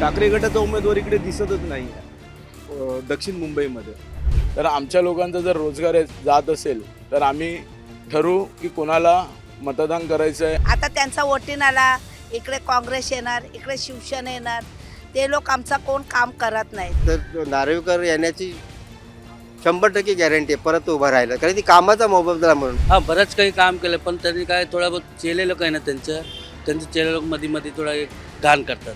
ठाकरे गटाचा उमेदवार इकडे दिसतच नाही. आहे दक्षिण मुंबईमध्ये. तर आमच्या लोकांचा जर रोजगार जात असेल तर आम्ही ठरवू की कोणाला मतदान करायचं आहे. आता त्यांचा वोटिंग आला इकडे काँग्रेस येणार इकडे शिवसेना येणार ते लोक आमचा कोण काम करत नाहीत. तर नार्वेकर येण्याची शंभर टक्के गॅरंटी आहे परत उभं राहिलं. कारण ती कामाचा मोबदला म्हणून. हा बरंच काही काम केलं पण त्यांनी काय थोडा बहुत चेले लोक आहे ना त्यांचं. त्यांचे चेले लोक मध्ये मध्ये थोडा एक घाण करतात.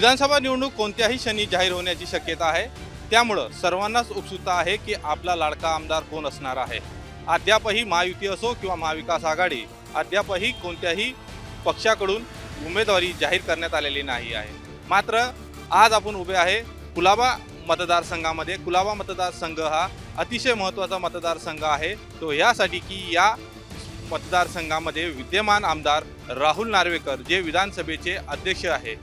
विधानसभा निवडणूक कोणत्याही क्षणी जाहीर होण्याची शक्यता आहे. त्यामुळं सर्वांनाच उत्सुकता आहे की आपला लाडका आमदार कोण असणार आहे? अद्यापही महायुती असो किंवा महाविकास आघाडी अद्यापही कोणत्याही पक्षाकडून उमेदवारी जाहीर करण्यात आलेली नाही आहे. मात्र आज आपण उभे आहे कुलाबा मतदारसंघामध्ये. कुलाबा मतदारसंघ हा अतिशय महत्त्वाचा मतदारसंघ आहे. तो यासाठी की या मतदारसंघामध्ये विद्यमान आमदार राहुल नार्वेकर जे विधानसभेचे अध्यक्ष आहे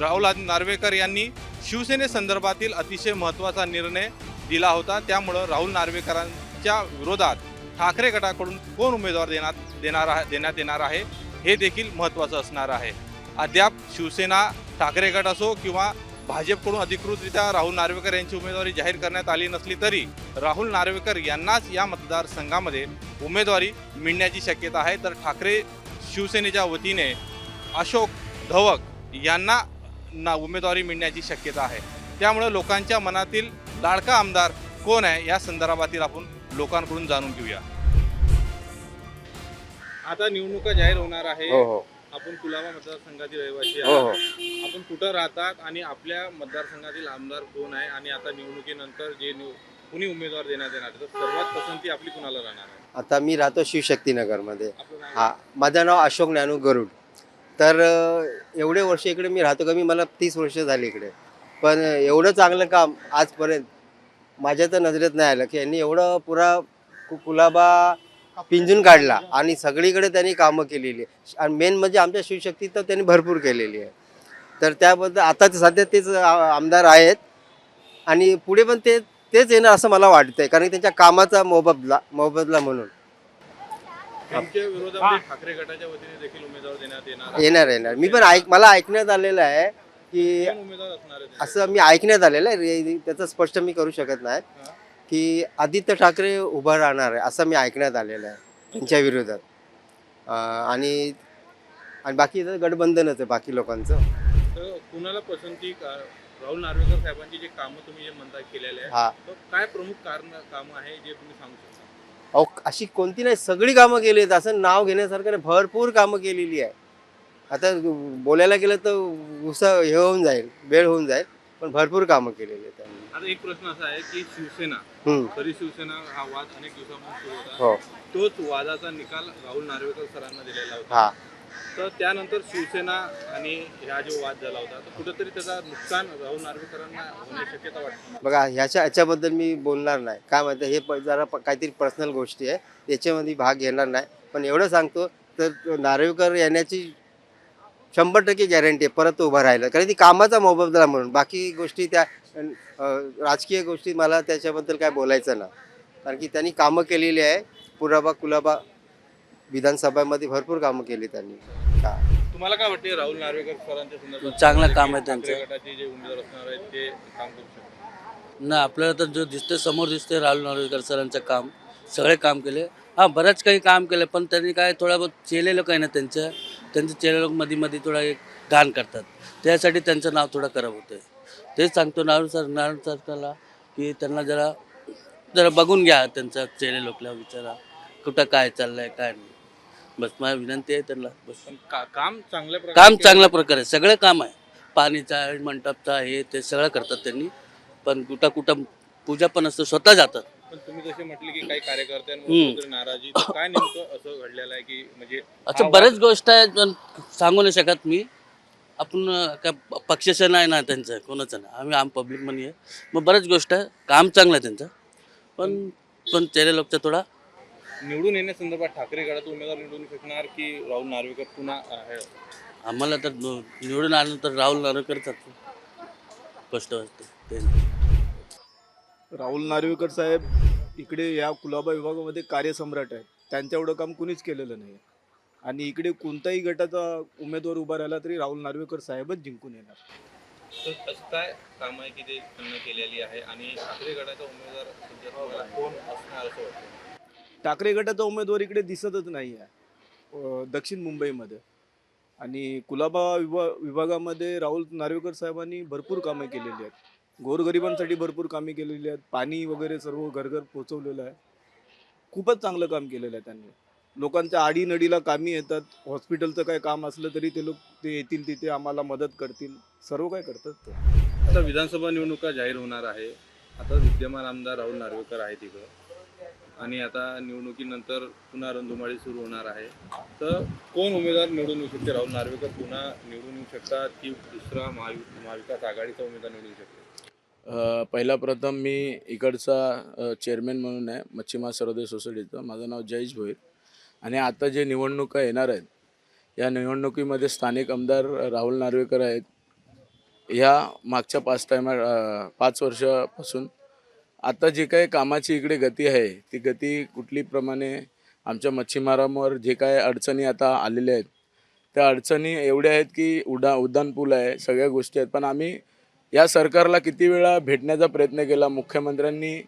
राहुल नार्वेकर यांनी शिवसेनेसंदर्भातील अतिशय महत्त्वाचा निर्णय दिला होता. त्यामुळं राहुल नार्वेकरांच्या विरोधात ठाकरे गटाकडून कोण उमेदवार देण्यात देणार आहे देण्यात येणार आहे हे देखील महत्त्वाचं असणार आहे. अद्याप शिवसेना ठाकरे गट असो किंवा भाजपकडून अधिकृतरित्या राहुल नार्वेकर यांची उमेदवारी जाहीर करण्यात आली नसली तरी राहुल नार्वेकर यांनाच या मतदारसंघामध्ये उमेदवारी मिळण्याची शक्यता आहे. तर ठाकरे शिवसेनेच्या वतीने अशोक धवक यांना ना उमेदवारी मिळण्याची शक्यता आहे. त्यामुळे लोकांच्या मनातील लाडका आमदार कोण आहे या संदर्भातील आपण लोकांकडून जाणून घेऊया. आता निवडणुका जाहीर होणार आहे. हो हो. आपण कुलाबा मतदारसंघातील रहिवासी हो आहात. हो. आपण कुठं राहतात आणि आपल्या मतदारसंघातील आमदार कोण आहे आणि आता निवडणुकीनंतर जे निव- कुणी उमेदवार देण्यात येणार आहे, तर सर्वात पसंती आपली कुणाला राहणार आहे? आता मी राहतो शिवशक्तीनगरमध्ये. आपलं नाव? हा माझं नाव अशोक ज्ञानू गरुड. तर एवढे वर्ष इकडे मी राहतो कमी मला तीस वर्ष झाली इकडे. पण एवढं चांगलं काम आजपर्यंत माझ्या तर नजरेत नाही आलं की यांनी एवढं पुरा कुलाबा पिंजून काढला आणि सगळीकडे त्यांनी कामं केलेली आहे आणि मेन म्हणजे आमच्या शिवशक्ती तर त्यांनी भरपूर केलेली आहे. तर त्याबद्दल आता सध्या तेच आमदार आहेत. आणि पुढे पण ते तेच येणार असं मला वाटतंय कारण की त्यांच्या कामाचा मोबदला मोबदला म्हणून. ठाकरे गटाच्या वतीने देखील उमेदवार देण्यात येणार आहे. येणार येणार. मी पण ऐक मला ऐकण्यात आलेलं आहे की असं मी ऐकण्यात आलेलं आहे. त्याचं स्पष्ट मी करू शकत नाही. हा. की आदित्य ठाकरे उभं राहणार आहे असं मी ऐकण्यात आलेलं आहे त्यांच्या विरोधात. आणि आणि बाकी गठबंधनच आहे बाकी लोकांचं. तर कुणाला पसंती का- राहुल नार्वेकर साहेबांची जे कामं तुम्ही जे म्हणता केलेले आहे काय प्रमुख कारण कामं आहे जे तुम्ही सांगू शकता? अहो अशी कोणती नाही सगळी कामं केली आहेत. असं नाव घेण्यासारखं नाही भरपूर कामं केलेली आहे. आता बोलायला गेलं तर उसा हे होऊन जाईल वेळ होऊन जाईल पण भरपूर कामं केलेली आहेत त्यांनी. आता एक प्रश्न असा आहे की शिवसेना. तरी शिवसेना हा वाद अनेक दिवसापासून सुरू होता. हो. तोच वादाचा निकाल राहुल नार्वेकर सरांना दिलेला होता. हा. तर त्यानंतर शिवसेना आणि ह्या जो वाद झाला होता तर कुठेतरी त्याचा नुकसान राहुल नार्वेकरांना होण्याची शक्यता वाटते. बघा ह्याच्या ह्याच्याबद्दल मी बोलणार नाही. काय माहिती हे प- जरा प- काहीतरी पर्सनल गोष्टी आहे. याच्यामध्ये भाग घेणार नाही. पण एवढं सांगतो तर नार्वेकर येण्याची शंभर टक्के गॅरंटी आहे. परत उभं उभा राहिला. कारण ती कामाचा मोबदला म्हणून. बाकी गोष्टी त्या अं, राजकीय गोष्टी मला त्याच्याबद्दल काय बोलायचं ना. कारण की त्यांनी कामं केलेली आहे. पुराबा कुलाबा विधानसभामध्ये भरपूर कामं केली त्यांनी. हा. तुम्हाला काय वाटते राहुल नार्वेकर सरांच्या संदर्भात? चांगलं काम आहे ठाकरे त्यांचं. गटाचे जे उमेदवार असणार आहेत ते काम करू शकतात. ना आपल्याला तर जो दिसते समोर दिसते राहुल नार्वेकर सरांचं काम. सगळे काम केले. हा बरंच काही काम केलं पण त्यांनी काय थोडा बहुत चेले लोक आहे ना त्यांचं. त्यांचे चेले लोक मध्ये मध्ये थोडा एक घाण करतात. त्यासाठी त्यांचं नाव थोडं खराब होतं तेच सांगतो नारू सर नारू सरकारला की त्यांना जरा जरा बघून घ्या त्यांचा चेले लोकला विचारा. कुठं काय चाललंय काय नाही. बस माझी विनंती आहे त्यांना. बस. पण का- काम चांगल्या प्रकारे काम चांगल्या प्रकारे सगळं काम आहे. पाणीचा मंडपचा हे ते सगळं करतात त्यांनी. पण कुठं कुठं पूजा पण असतं स्वतः जातात. पण तुम्ही जसे म्हटले की काही कार्यकर्त्यांवर हम्म. कुठेतरी नाराजी तर काय नेमकं असं घडलेलं आहे की म्हणजे अच्छा बरेच गोष्ट आहे पण सांगू नाही शकत मी. आपण अं, काय प- पक्षाचं नाही ना त्यांचं कोणाचं नाही. आम्ही आम पब्लिक म्हणी आहे. मग बरेच गोष्ट आहे काम चांगलं आहे त्यांचं. पण पण चेहरे लोकचा थोडा निवडून येण्यासंदर्भात ठाकरे गटात उमेदवार निवडून शकणार की राहुल नार्वेकर पुन्हा आहे आम्हाला तर निवडून आलं तर राहुल नार्वेकरच स्पष्ट वाटतं. ते राहुल नार्वेकर साहेब इकडे या कुलाबा विभागामध्ये कार्यसम्राट आहेत. त्यांच्या एवढं काम कुणीच केलेलं नाही. आणि इकडे कोणताही गटाचा उमेदवार उभा राहिला तरी राहुल नार्वेकर साहेबच जिंकून येणार. तर असं काय काम आहे की ते त्यांनी केलेली आहे? आणि ठाकरे गटाचा उमेदवार सध्या कोण असणार असं वाटतं? ठाकरे गटाचा उमेदवार इकडे दिसतच नाही आहे. दक्षिण मुंबईमध्ये. आणि कुलाबा विभा विभागामध्ये राहुल नार्वेकर साहेबांनी भरपूर कामे केलेली आहेत. गोरगरिबांसाठी भरपूर कामे केलेली आहेत. पाणी वगैरे सर्व घरघर पोचवलेलं आहे. खूपच चांगलं काम केलेलं आहे त्यांनी. लोकांच्या आडीनडीला कामी येतात. हॉस्पिटलचं काय काम असलं तरी ते लोक ते येतील तिथे आम्हाला मदत करतील. सर्व काय करतात ते. आता विधानसभा निवडणुका जाहीर होणार आहे. आता विद्यमान आमदार राहुल नार्वेकर आहेत तिकडं आणि आता निवडणुकीनंतर पुन्हा रंधुमाळी सुरू होणार आहे. तर कोण उमेदवार निवडून येऊ शकते राहुल नार्वेकर पुन्हा निवडून येऊ शकतात की दुसरा महावि महाविकास आघाडीचा उमेदवार निवडून येऊ शकतो? पहिला प्रथम मी इकडचा चेअरमॅन म्हणून आहे मच्छीमार सरोदय सोसायटीचं माझं नाव जयेश भोईर. आणि आता जे निवडणुका येणार आहेत या निवडणुकीमध्ये स्थानिक आमदार राहुल नार्वेकर आहेत. ह्या मागच्या पाच टायमा पाच वर्षापासून आता जे काही कामाची इकडे गती आहे ती गती कुठली प्रमाणे आमच्या मच्छीमारांवर जे काय अडचणी आता आलेल्या आहेत त्या अडचणी एवढ्या आहेत की उडा उड्डाणपूल आहे सगळ्या गोष्टी आहेत. पण आम्ही या सरकारला किती वेळा भेटण्याचा प्रयत्न केला मुख्यमंत्र्यांनी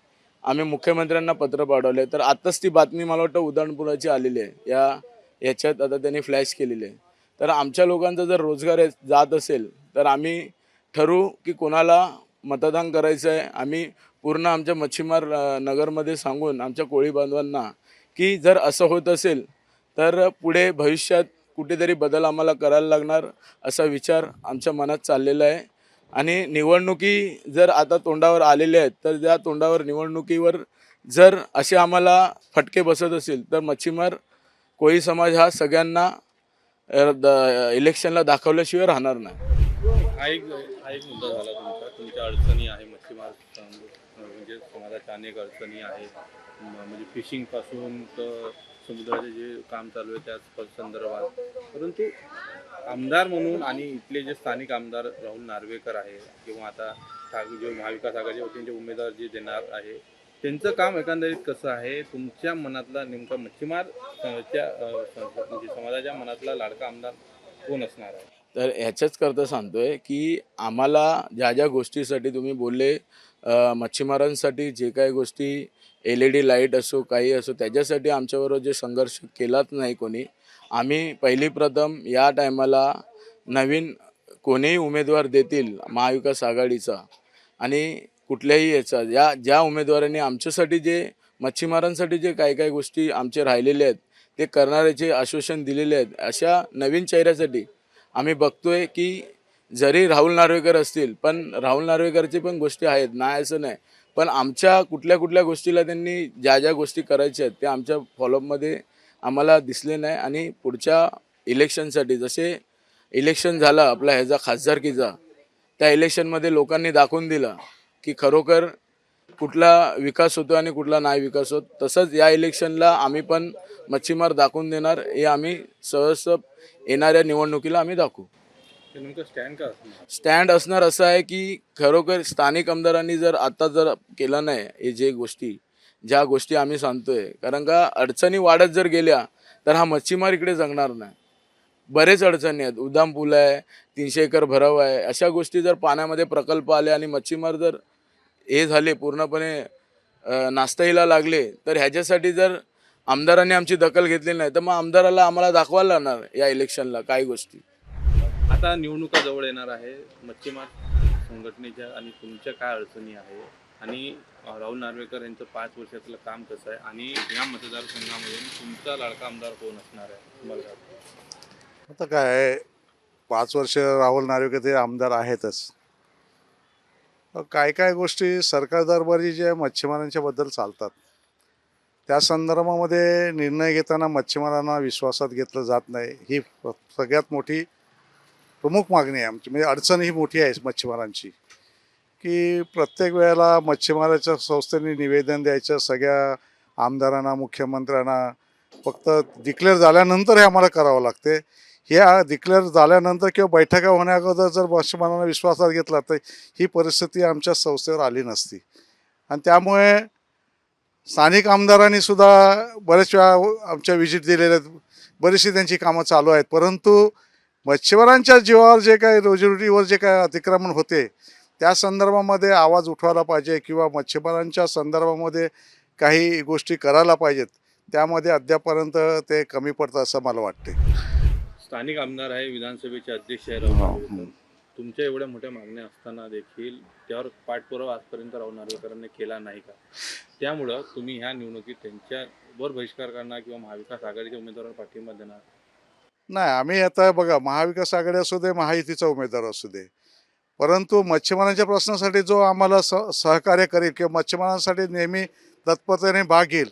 आम्ही मुख्यमंत्र्यांना पत्र पाठवले. तर आत्ताच ती बातमी मला वाटतं उड्डाणपुलाची आलेली आहे. या याच्यात आता त्यांनी फ्लॅश केलेली आहे. तर आमच्या लोकांचा जर रोजगार जात असेल तर आम्ही ठरवू की कोणाला मतदान करायचं आहे. आम्ही पूर्ण आमच्या मच्छीमार नगरमध्ये सांगून आमच्या कोळी बांधवांना की जर असं होत असेल तर पुढे भविष्यात कुठेतरी बदल आम्हाला करायला लागणार असा विचार आमच्या मनात चाललेला आहे. आणि निवडणुकी जर आता तोंडावर आलेल्या आहेत तर त्या तोंडावर निवडणुकीवर जर असे आम्हाला फटके बसत असेल तर मच्छीमार कोळी समाज हा सगळ्यांना द- इलेक्शनला दाखवल्याशिवाय राहणार नाही. हा एक हा एक मुद्दा झाला तुमचा तुमच्या अडचणी आहे म्हणजे अनेक अडचणी आहे म्हणजे फिशिंगपासून तर समुद्राचे जे काम चालू आहे त्याच संदर्भात. परंतु आमदार म्हणून आणि इथले जे स्थानिक आमदार राहुल नार्वेकर आहे किंवा आता ठाकरे जे महाविकास आघाडीच्या वतीने जे उमेदवार जे देणार आहे त्यांचं काम एकंदरीत कसं आहे? तुमच्या मनातला नेमका मच्छीमार म्हणजे समाजाच्या मनातला लाडका आमदार कोण असणार आहे? तर ह्याच्याच करता सांगतोय की आम्हाला ज्या ज्या गोष्टीसाठी तुम्ही बोलले मच्छीमारांसाठी जे काही गोष्टी एल ई डी लाइट असो काही असो त्याच्यासाठी आमच्याबरोबर जे संघर्ष केलाच नाही कोणी. आम्ही पहिली प्रथम या टायमाला नवीन कोणीही उमेदवार देतील महाविकास आघाडीचा आणि कुठल्याही याचा या ज्या उमेदवारांनी आमच्यासाठी जे मच्छीमारांसाठी जे काही काही गोष्टी आमचे राहिलेले आहेत ते करणाऱ्याचे आश्वासन दिलेले आहेत अशा नवीन चेहऱ्यासाठी आम्ही बघतोय की जरी राहुल नार्वेकर असतील पण राहुल नार्वेकरची पण गोष्टी आहेत नाही असं नाही. पण आमच्या कुठल्या कुठल्या गोष्टीला त्यांनी ज्या ज्या गोष्टी करायच्या आहेत त्या आमच्या फॉलोअपमध्ये आम्हाला दिसले नाही. आणि पुढच्या इलेक्शनसाठी जसे इलेक्शन झालं आपला ह्याचा खासदारकीचा त्या इलेक्शनमध्ये लोकांनी दाखवून दिलं की खरोखर कुठला विकास होतो आणि कुठला नाही विकास होत. तसंच या इलेक्शनला आम्ही पण मच्छीमार दाखवून देणार हे आम्ही सहज येणाऱ्या निवडणुकीला आम्ही दाखवू. स्टँड असणार? असं आहे की खरोखर स्थानिक आमदारांनी जर आता जर केलं नाही हे जे गोष्टी ज्या गोष्टी आम्ही सांगतोय कारण का अडचणी वाढत जर गेल्या तर हा मच्छीमार इकडे जगणार नाही. बरेच अडचणी आहेत. उदाम पूल आहे तीनशे एकर भराव आहे अशा गोष्टी जर पाण्यामध्ये प्रकल्प आले आणि मच्छीमार जर हे झाले पूर्णपणे अ, नास्ताईला लागले तर ह्याच्यासाठी जर आमदारांनी आमची दखल घेतली नाही तर मग आमदाराला आम्हाला दाखवायला लागणार या इलेक्शनला काही गोष्टी. आता निवडणुका जवळ येणार आहे. मच्छीमार संघटनेच्या आणि तुमच्या काय अडचणी आहे? आणि राहुल नार्वेकर यांचं पाच वर्षातलं काम कसं आहे? आणि या मतदारसंघामध्ये तुमचा लाडका आमदार कोण असणार आहे? तुम्हाला आता काय आहे, पाच वर्ष राहुल नार्वेकर ते आमदार आहेतच. अ, काय काय गोष्टी सरकार दरबारी जे मच्छीमारांच्या बद्दल चालतात त्या संदर्भामध्ये निर्णय घेताना मच्छीमारांना विश्वासात घेतलं जात नाही. ही प- सगळ्यात मोठी प्रमुख मागणी आहे आमची. म्हणजे अडचण ही मोठी आहे मच्छीमारांची. की प्रत्येक वेळेला मच्छीमाराच्या संस्थेने निवेदन द्यायचं सगळ्या आमदारांना मुख्यमंत्र्यांना फक्त डिक्लेअर झाल्यानंतर हे आम्हाला करावं लागते. हे डिक्लेअर झाल्यानंतर किंवा बैठका होण्याअगोदर जर मच्छीमारांना विश्वासात घेतला तर ही परिस्थिती आमच्या संस्थेवर आली नसती. आणि त्यामुळे स्थानिक आमदारांनी सुद्धा बरेच वेळा आमच्या व्हिजिट दिलेल्या आहेत. बरीचशी त्यांची कामं चालू आहेत. परंतु मच्छीमारांच्या जीवावर जे काही रोजीरोटीवर जे काय अतिक्रमण होते त्या संदर्भामध्ये आवाज उठवायला पाहिजे किंवा मच्छीमारांच्या संदर्भामध्ये काही गोष्टी करायला पाहिजेत त्यामध्ये अद्यापर्यंत ते कमी पडतं असं मला वाटते स्थानिक आमदार आहे विधानसभेचे अध्यक्ष आहे हा, राहुल हं. तुमच्या एवढ्या मोठ्या मागण्या असताना देखील त्यावर पाठपुरावा आजपर्यंत राहुल नार्वेकरांनी केला नाही का? त्यामुळं तुम्ही ह्या निवडणुकीत त्यांच्यावर बहिष्कार करणार किंवा महाविकास आघाडीच्या उमेदवारांना पाठिंबा देणार? नाही आम्ही आता बघा महाविकास आघाडी असू दे महायुतीचा उमेदवार असू दे. परंतु मच्छीमारांच्या प्रश्नासाठी जो आम्हाला स सहकार्य करेल किंवा मच्छीमारांसाठी नेहमी तत्परतेने भाग घेईल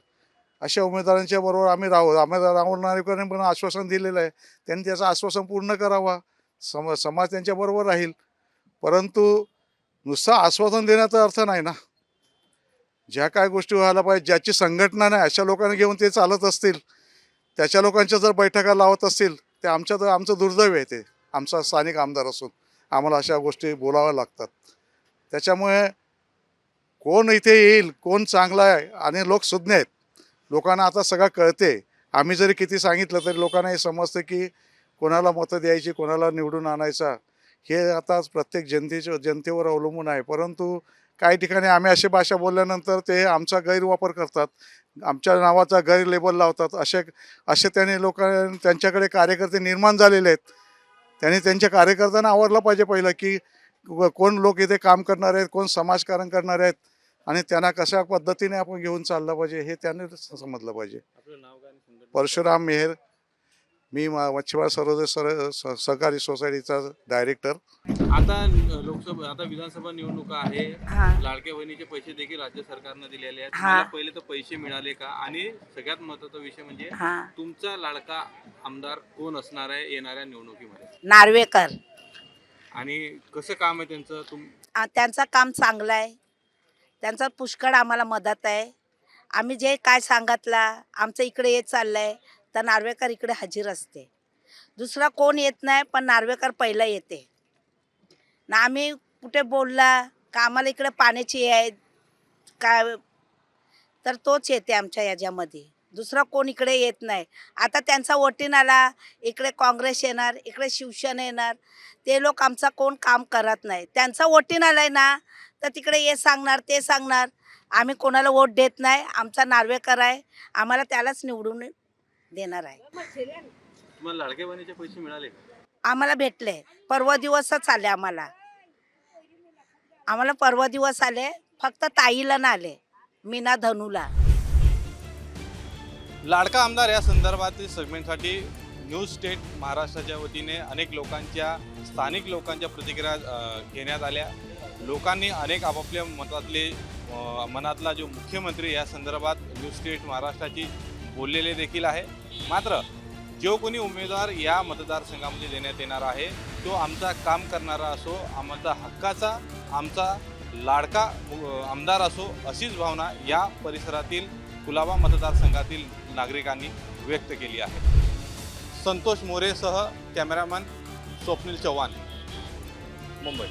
अशा उमेदवारांच्या बरोबर आम्ही राहू आम्ही राहुल नार्वेकरांनी पण आश्वासन दिलेलं आहे त्यांनी त्याचं आश्वासन पूर्ण करावा सम समाज त्यांच्याबरोबर राहील. परंतु नुसतं आश्वासन देण्याचा अर्थ नाही ना. ज्या काय गोष्टी व्हायला पाहिजे ज्याची संघटना नाही अशा लोकांना घेऊन ते चालत असतील त्याच्या लोकांच्या जर बैठका लावत असतील ते आमच्या तर आमचं दुर्दैव आहे ते. आमचा स्थानिक आमदार असून आम्हाला अशा गोष्टी बोलाव्या लागतात. त्याच्यामुळे कोण इथे येईल कोण चांगला आहे आणि लोक सुज्ञ आहेत लोकांना आता सगळं कळते. आम्ही जरी किती सांगितलं तरी लोकांना हे समजतं की कोणाला मतं द्यायची कोणाला निवडून आणायचा हे आता प्रत्येक जनतेच्या जनतेवर अवलंबून आहे. परंतु काही ठिकाणी आम्ही अशी भाषा बोलल्यानंतर ते आमचा गैरवापर करतात. आमच्या नावाचा गैर लेबल लावतात. असे असे त्यांनी लोक त्यांच्याकडे कार्यकर्ते निर्माण झालेले आहेत. त्यांनी त्यांच्या कार्यकर्त्यांना आवडलं पाहिजे पहिलं की कोण लोक इथे काम करणार आहेत कोण समाजकारण करणार आहेत आणि त्यांना कशा पद्धतीने आपण घेऊन चाललं पाहिजे हे त्यांनी समजलं पाहिजे? परशुराम मेहर. मी म- मच्छीमार सर्वोदय सर सहकारी सोसायटीचा डायरेक्टर. आता लोकसभा आता विधानसभा निवडणुका आहे. हा. लाडक्या बहिणीचे पैसे देखील राज्य सरकारनं दिलेले आहेत. हा. तुम्हाला पहिले तर पैसे मिळाले का? आणि सगळ्यात महत्त्वाचा विषय म्हणजे हा. तुमचा लाडका आमदार कोण असणार आहे येणाऱ्या निवडणुकीमध्ये? नार्वेकर. आणि कसं काम आहे त्यांचं? तुम आ, त्यांचं काम चांगलं आहे. त्यांचा पुष्कळ आम्हाला मदत आहे. आम्ही जे काय सांगितला आमचं इकडे येत चाललं आहे तर नार्वेकर इकडे हजर असते. दुसरा कोण येत नाही पण नार्वेकर पहिला येते. ना आम्ही कुठे बोलला का आम्हाला इकडे पाण्याची आहे काय? तर तोच येते आमच्या याच्यामध्ये. दुसरा कोण इकडे येत नाही. आता त्यांचा वोटिंग आला इकडे काँग्रेस येणार इकडे शिवसेना येणार. ते लोक आमचा कोण काम करत नाही. त्यांचा वोटिंग आलाय ना तर तिकडे हे सांगणार ते सांगणार. आम्ही कोणाला वोट देत नाही आमचा नार्वेकर आहे. आम्हाला त्यालाच निवडून देणार आहे. तुम्हाला लाडक्या बहिणीचे पैसे मिळाले का? आम्हाला भेटले. परवा दिवसच आले आम्हाला. आम्हाला परवा दिवस आले फक्त ताईला ना आले मीना धनूला. लाडका आमदार या संदर्भातील सेगमेंटसाठी न्यूज स्टेट महाराष्ट्राच्या वतीने अनेक लोकांच्या स्थानिक लोकांच्या प्रतिक्रिया घेण्यात आल्या. लोकांनी अनेक आपापल्या मतातले मनातला जो मुख्यमंत्री या संदर्भात न्यूज स्टेट महाराष्ट्राची बोललेले देखील आहे. मात्र जो कोणी उमेदवार या मतदारसंघामध्ये देण्यात येणार आहे तो आमचा काम करणारा असो आमचा हक्काचा आमचा लाडका आमदार असो अशीच भावना या परिसरातील कुलाबा मतदारसंघातील नागरिकांनी व्यक्त केली आहे. संतोष मोरेसह कॅमेरामॅन स्वप्नील चव्हाण मुंबई.